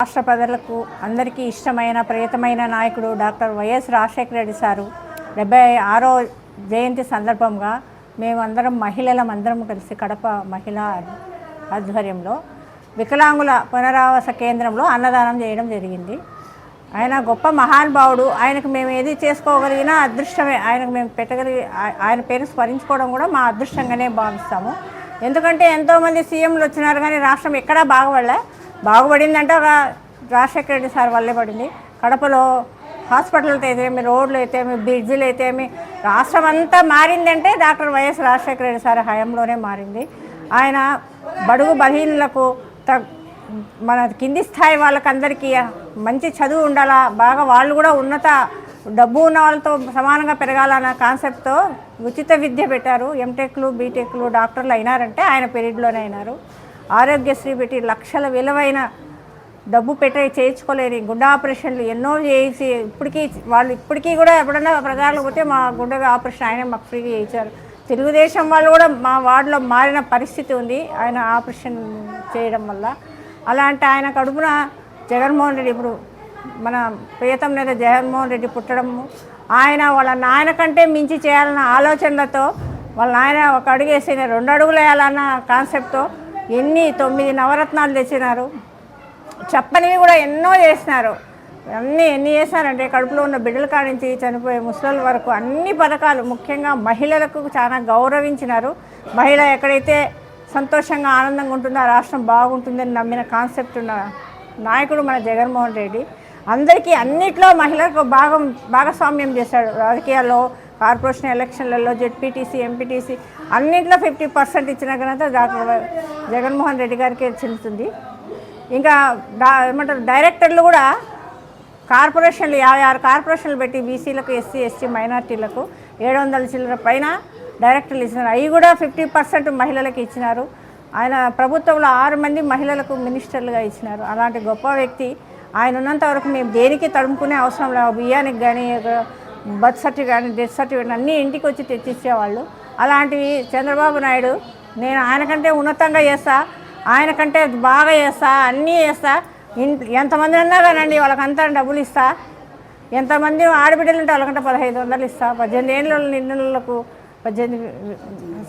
రాష్ట్ర ప్రజలకు అందరికీ ఇష్టమైన ప్రియతమైన నాయకుడు doctor YS Rajasekhara Reddy sir. డెబ్బై ఆరో జయంతి సందర్భంగా మేమందరం మహిళలం అందరం కలిసి కడప మహిళా ఆధ్వర్యంలో వికలాంగుల పునరావాస కేంద్రంలో అన్నదానం చేయడం జరిగింది. ఆయన గొప్ప మహానుభావుడు. ఆయనకు మేము ఏది చేసుకోగలిగినా అదృష్టమే. ఆయనకు మేము పెట్టగలిగి ఆయన పేరు స్మరించుకోవడం కూడా మా అదృష్టంగానే భావిస్తాము. ఎందుకంటే ఎంతోమంది సీఎంలు వచ్చినారు కానీ రాష్ట్రం ఎక్కడా బాగుపడలే. బాగుపడిందంటే ఒక రాజశేఖర రెడ్డి సార్ వల్లే పడింది. కడపలో హాస్పిటల్స్ అయితేమి రోడ్లు అయితేమి బ్రిడ్జిలు అయితేమి రాష్ట్రం అంతా మారిందంటే doctor YS Rajasekhara Reddy sir హయాంలోనే మారింది. ఆయన బడుగు బలహీనులకు త మన కింది స్థాయి వాళ్ళకందరికీ మంచి చదువు ఉండాలా బాగా వాళ్ళు కూడా ఉన్నత డబ్బు ఉన్న వాళ్ళతో సమానంగా పెరగాలన్న కాన్సెప్ట్తో ఉచిత విద్య పెట్టారు. ఎంటెక్లు బీటెక్లు డాక్టర్లు అయినారంటే ఆయన పీరియడ్లోనే అయినారు. ఆరోగ్యశ్రీ పెట్టి లక్షల విలువైన డబ్బు పెట్టే చేయించుకోలేని గుండె ఆపరేషన్లు ఎన్నో చేసి ఇప్పటికీ వాళ్ళు ఇప్పటికీ కూడా ఎప్పుడన్నా ప్రజలకు పోతే మా గుండె ఆపరేషన్ ఆయన మాకు ఫ్రీగా చేయించారు. తెలుగుదేశం వాళ్ళు కూడా మా వార్డులో మారిన పరిస్థితి ఉంది ఆయన ఆపరేషన్ చేయడం వల్ల. అలాంటి ఆయన కడుపున జగన్మోహన్ రెడ్డి ఇప్పుడు మన ప్రియతం నేత జగన్మోహన్ రెడ్డి పుట్టడము ఆయన వాళ్ళ నాయన కంటే మించి చేయాలన్న ఆలోచనలతో వాళ్ళ నాయన ఒక అడుగు వేసిన రెండు అడుగులు వేయాలన్న కాన్సెప్ట్తో ఎన్ని తొమ్మిది నవరత్నాలు తెచ్చినారు? చెప్పనివి కూడా ఎన్నో చేసినారు. అన్నీ ఎన్ని చేశారంటే కడుపులో ఉన్న బిడ్డల కాడించి నుంచి చనిపోయే ముసలి వరకు అన్ని పథకాలు ముఖ్యంగా మహిళలకు చాలా గౌరవించినారు. మహిళ ఎక్కడైతే సంతోషంగా ఆనందంగా ఉంటుందో రాష్ట్రం బాగుంటుందని నమ్మిన కాన్సెప్ట్ ఉన్న నాయకుడు మన జగన్మోహన్ రెడ్డి. అందరికీ అన్నిట్లో మహిళలకు భాగం భాగస్వామ్యం చేశాడు. రాజకీయాల్లో కార్పొరేషన్ ఎలక్షన్లలో జెడ్పీటీసీ ఎంపీటీసీ అన్నింటిలో ఫిఫ్టీ పర్సెంట్ ఇచ్చిన ఘనత డాక్టర్ జగన్మోహన్ రెడ్డి గారికి చెందుతుంది. ఇంకా డా ఏమంటారు డైరెక్టర్లు కూడా కార్పొరేషన్లు యాభై ఆరు కార్పొరేషన్లు పెట్టి బీసీలకు ఎస్సీ ఎస్టీ మైనార్టీలకు ఏడు వందల చిల్లర పైన డైరెక్టర్లు ఇచ్చినారు. అవి కూడా ఫిఫ్టీ పర్సెంట్ మహిళలకు ఇచ్చినారు. ఆయన ప్రభుత్వంలో ఆరు మంది మహిళలకు మినిస్టర్లుగా ఇచ్చినారు. అలాంటి గొప్ప వ్యక్తి. ఆయన ఉన్నంత వరకు మేము దేనికి తడుముకునే అవసరం లేదు బియ్యానికి కానీ బర్త్ సర్టిఫికేట్ కానీ డెత్ సర్టిఫికేట్ అన్నీ ఇంటికి వచ్చి తెచ్చిచ్చేవాళ్ళు. అలాంటివి చంద్రబాబు నాయుడు నేను ఆయనకంటే ఉన్నతంగా చేస్తా ఆయనకంటే బాగా చేస్తా అన్నీ చేస్తా. ఎంతమంది అన్నా కానండి వాళ్ళకంతా డబ్బులు ఇస్తా. ఎంతమంది ఆడబిడ్డలు ఉంటే వాళ్ళకంటే పదహైదు వందలు ఇస్తా. పద్దెనిమిది ఏళ్ళ నిండినలకు పద్దెనిమిది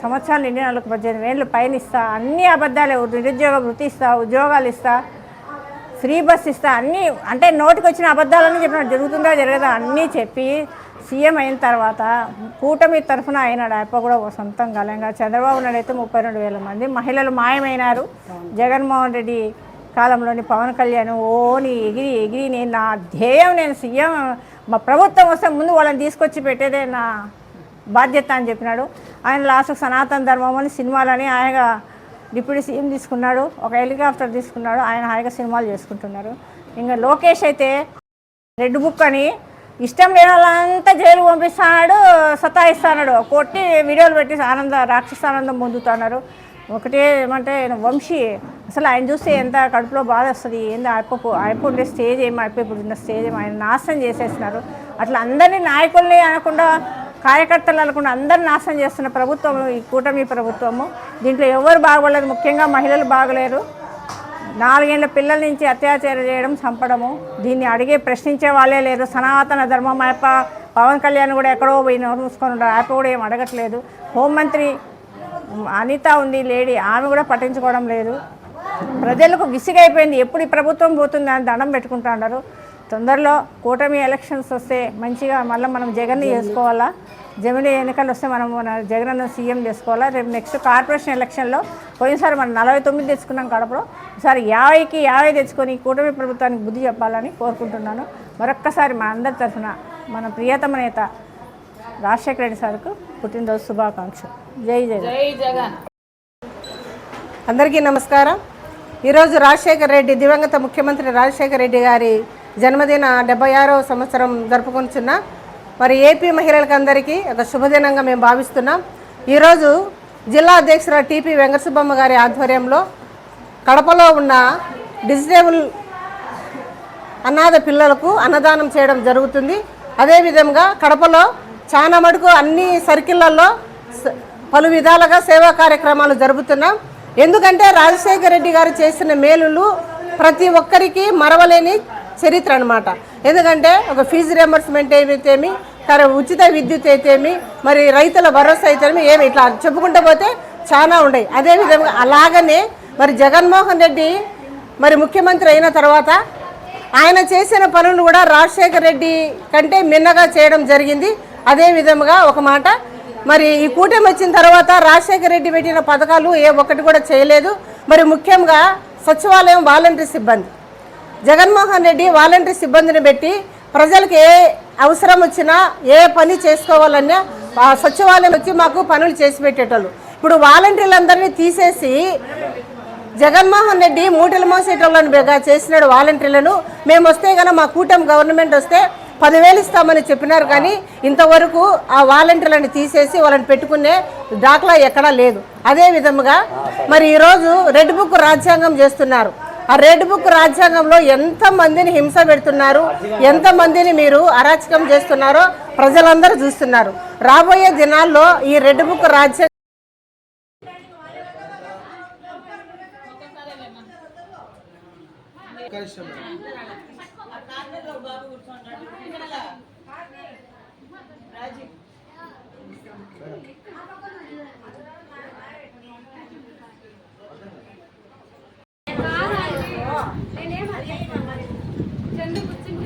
సంవత్సరాలు నిండిన వాళ్ళకి పద్దెనిమిది ఏళ్ళు పైన ఇస్తా. అన్ని అబద్ధాలే నిరుద్యోగ వృత్తి ఇస్తా ఉద్యోగాలు ఇస్తా. ఫ్రీ బస్ ఇస్తా అన్నీ అంటే నోటికి వచ్చిన అబద్ధాలన్నీ చెప్పిన జరుగుతుందా జరగదా అన్నీ చెప్పి సీఎం అయిన తర్వాత కూటమి తరఫున ఆయన అప్ప కూడా ఓ సొంతం గలంగా చంద్రబాబు నాయుడు అయితే ముప్పై రెండు వేల మంది మహిళలు మాయమైనారు. జగన్మోహన్ రెడ్డి కాలంలోని పవన్ కళ్యాణ్ ఓని ఎగిరి ఎగిరి నేను నా ధ్యేయం నేను సీఎం మా ప్రభుత్వం వస్తే ముందు వాళ్ళని తీసుకొచ్చి పెట్టేదే నా బాధ్యత అని చెప్పినాడు. ఆయన లాస్ట్ సనాతన ధర్మం అని సినిమాలని ఆయన డిప్యూటీ సీఎం తీసుకున్నాడు ఒక హెలికాప్టర్ తీసుకున్నాడు ఆయన హాయిగా సినిమాలు చేసుకుంటున్నారు. ఇంకా లోకేష్ అయితే రెడ్ బుక్ అని ఇష్టం లేని వాళ్ళంతా జైలు పంపిస్తున్నాడు సతాయిస్తున్నాడు కొట్టి వీడియోలు పెట్టి ఆనంద రాక్షస ఆనందం పొందుతున్నారు. ఒకటే ఏమంటే వంశీ అసలు ఆయన చూస్తే ఎంత కడుపులో బాధ వస్తుంది ఏందో అయిపో అయిపో స్టేజ్ ఏమో అయిపోయి ఇప్పుడు ఉన్న స్టేజ్ ఏమో ఆయన నాశనం చేసేస్తున్నారు. అట్లా అందరినీ నాయకుల్ని అనకుండా కార్యకర్తలు కూడా అందరిని నాశనం చేస్తున్న ప్రభుత్వం ఈ కూటమి ప్రభుత్వము. దీంట్లో ఎవరు బాగోలేదు ముఖ్యంగా మహిళలు బాగలేరు. నాలుగేళ్ళ పిల్లల నుంచి అత్యాచారం చేయడం చంపడము. దీన్ని అడిగే ప్రశ్నించే వాళ్ళే లేరు. సనాతన ధర్మం యాప పవన్ కళ్యాణ్ కూడా ఎక్కడో పోయి నోరు మూసుకొని ఉన్నారు కూడా ఏం అడగట్లేదు. హోంమంత్రి అనిత ఉంది లేడీ. ఆమె కూడా పట్టించుకోవడం లేదు. ప్రజలకు విసిగైపోయింది. ఎప్పుడు ఈ ప్రభుత్వం పోతుంది అని దండం పెట్టుకుంటా ఉన్నారు. తొందరలో కూటమి ఎలక్షన్స్ వస్తే మంచిగా మళ్ళీ మనం జగన్ని చేసుకోవాలా? జమిని ఎన్నికలు వస్తే మనం మన జగన్ సీఎం చేసుకోవాలా? రేపు నెక్స్ట్ కార్పొరేషన్ ఎలక్షన్లో పోయినసారి మనం నలభై తొమ్మిది తెచ్చుకున్నాం కడపలో. ఈసారి యాభైకి యాభై తెచ్చుకొని కూటమి ప్రభుత్వానికి బుద్ధి చెప్పాలని కోరుకుంటున్నాను. మరొక్కసారి మా అందరి తరఫున మన ప్రియతమ నేత రాజశేఖర రెడ్డి సార్కు పుట్టినరోజు శుభాకాంక్షలు. జై జగన్. అందరికీ నమస్కారం. ఈరోజు రాజశేఖర రెడ్డి దివంగత ముఖ్యమంత్రి రాజశేఖర రెడ్డి గారి జన్మదిన డెబ్బై ఆరవ సంవత్సరం జరుపుకుంటున్న మరి ఏపీ మహిళలకు అందరికీ ఒక శుభదినంగా మేము భావిస్తున్నాం. ఈరోజు జిల్లా అధ్యక్షురాలు టీపీ వెంకటసుబ్బమ్మ గారి ఆధ్వర్యంలో కడపలో ఉన్న డిజిటేబుల్ అనాథ పిల్లలకు అన్నదానం చేయడం జరుగుతుంది. అదేవిధంగా కడపలో చాలా మటుకు అన్ని సర్కిళ్ళలో పలు విధాలుగా సేవా కార్యక్రమాలు జరుపుతున్నాం. ఎందుకంటే రాజశేఖర రెడ్డి గారు చేసిన మేలులు ప్రతి ఒక్కరికి మరవలేని చరిత్ర అనమాట ఎందుకంటే ఒక ఫీజు రియంబర్స్మెంట్ ఏమైతేమి తర ఉచిత విద్యుత్ అయితేమి మరి రైతుల భరోసా అయితేమి ఏమి ఇట్లా చెప్పుకుంటూ పోతే చాలా ఉన్నాయి అదేవిధంగా అలాగనే మరి జగన్మోహన్ రెడ్డి మరి ముఖ్యమంత్రి అయిన తర్వాత ఆయన చేసిన పనులు కూడా రాజశేఖర్ రెడ్డి కంటే మిన్నగా చేయడం జరిగింది. అదే విధముగా ఒక మాట మరి ఈ కూటమి వచ్చిన తర్వాత రాజశేఖర్ రెడ్డి పెట్టిన పథకాలు ఏ ఒక్కటి కూడా చేయలేదు. మరి ముఖ్యంగా సచివాలయం వాలంటరీ సిబ్బంది. జగన్మోహన్ రెడ్డి వాలంటరీ సిబ్బందిని పెట్టి ప్రజలకు ఏ అవసరం వచ్చినా ఏ పని చేసుకోవాలన్నా ఆ సచివాలయం వచ్చి మాకు పనులు చేసి పెట్టేటోళ్ళు. ఇప్పుడు వాలంటీర్లందరినీ తీసేసి జగన్మోహన్ రెడ్డి మూటలు మోసేటోళ్ళని చేసినాడు వాలంటీర్లను. మేము వస్తే కనుక మా కూటమి గవర్నమెంట్ వస్తే పదివేలు ఇస్తామని చెప్పినారు కానీ ఇంతవరకు ఆ వాలంటీర్లను తీసేసి వాళ్ళని పెట్టుకునే దాఖలా ఎక్కడా లేదు. అదే విధముగా మరి ఈరోజు రెడ్ బుక్ రాజ్యాంగం చేస్తున్నారు. ఆ రెడ్ బుక్ రాజ్యాంగంలో ఎంత మందిని హింస పెడుతున్నారు ఎంత మందిని మీరు అరాచకం చేస్తున్నారో ప్రజలందరూ చూస్తున్నారు. రాబోయే దినాల్లో ఈ రెడ్ బుక్ రాజ్యాంగం రాజీ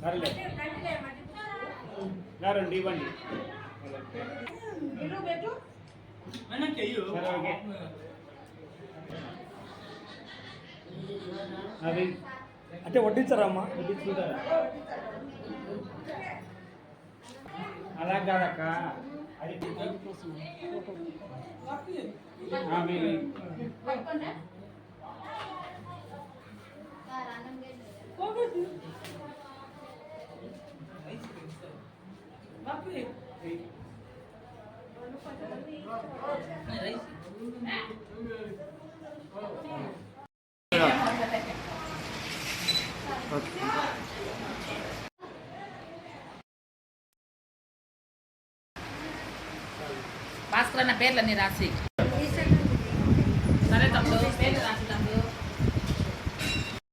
సరేలే. రండి ఇవ్వండి. సరే ఓకే. అది అంటే వడ్డించరమ్మా వడ్డించుకుంటారా? అలా కాదక్క. అది భాస్కర్ అన్న పేర్లన్నీ రాసి. సరే తప్పుడు పేర్లు రాసి